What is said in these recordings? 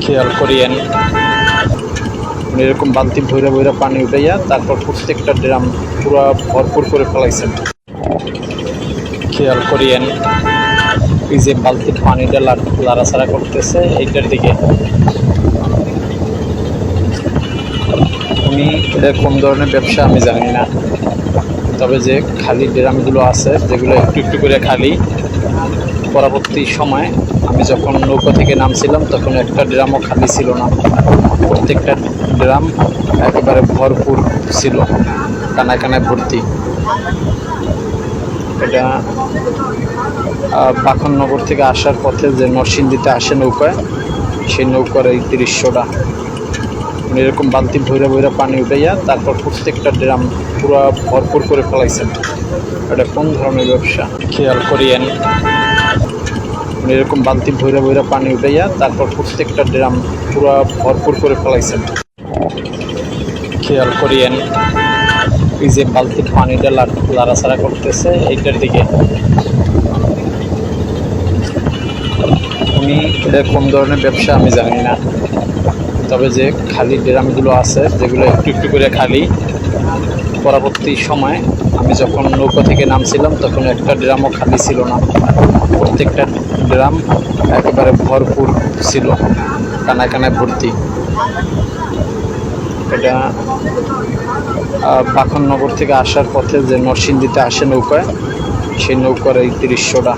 খেয়াল করিয়েন। এরকম বালতি ভৈরা ভৈরা পানি উঠাইয়া তারপর প্রত্যেকটা ড্রাম পুরো ভরপুর করে ফেলাইছেন। খেয়াল করিয়েন, এই যে বালতির পানিটা লা- লাড়াচাড়া করতেছে, এইটার দিকে। উনি কোন ধরনের ব্যবসা আমি জানি না। তবে যে খালি ড্রামগুলো আছে, যেগুলো একটু একটু করে খালি পরবর্তী সময় আমি যখন নৌকা থেকে নামছিলাম তখন একটা ড্রামও খালি ছিল না। প্রত্যেকটা ড্রাম একেবারে ভরপুর ছিল কানায় কানায় ভর্তি। এটা আহ, বাখননগর থেকে আসার পথে যে নরসিংদীতে আসে নৌকায় সেই নৌকার এই দৃশ্যটা। এরকম বালতি ভৈরা ভৈরা পানি উঠাইয়া তারপর প্রত্যেকটা ড্রাম পুরো ভরপুর করে ফেলাইছেন। এটা কোন ধরনের ব্যবসা? খেয়াল করিয়েন। উনি এরকম বালতি ভৈরা ভৈরা পানি উঠাইয়া তারপর প্রত্যেকটা ড্রাম পুরো ভরপুর করে ফেলাইছেন। খেয়াল করিয়েন, এই যে বালতির পানিটা লা- লাড়াচাড়া করতেছে, এইটার দিকে। উনি এটা কোন ধরনের ব্যবসা আমি জানি না। তবে যে খালি ড্রামগুলো আছে, যেগুলো একটু একটু করে খালি পরবর্তী সময় আমি যখন নৌকা থেকে নামছিলাম, তখন একটা ড্রামও খালি ছিল না। প্রত্যেকটা ড্রাম একেবারে ভরপুর ছিল, কানায় কানায় ভর্তি। এটা বাখননগর থেকে আসার পথে যে নরসিংদীতে আসে নৌকায়, সেই নৌকার এই দৃশ্যটা।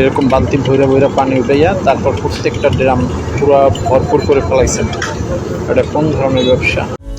এরকম বালতি ভৈরা ভৈরা পানি উঠাইয়া তারপর প্রত্যেকটা ড্রাম পুরো ভরপুর করে ফেলাইছেন। এটা কোন ধরনের ব্যবসা?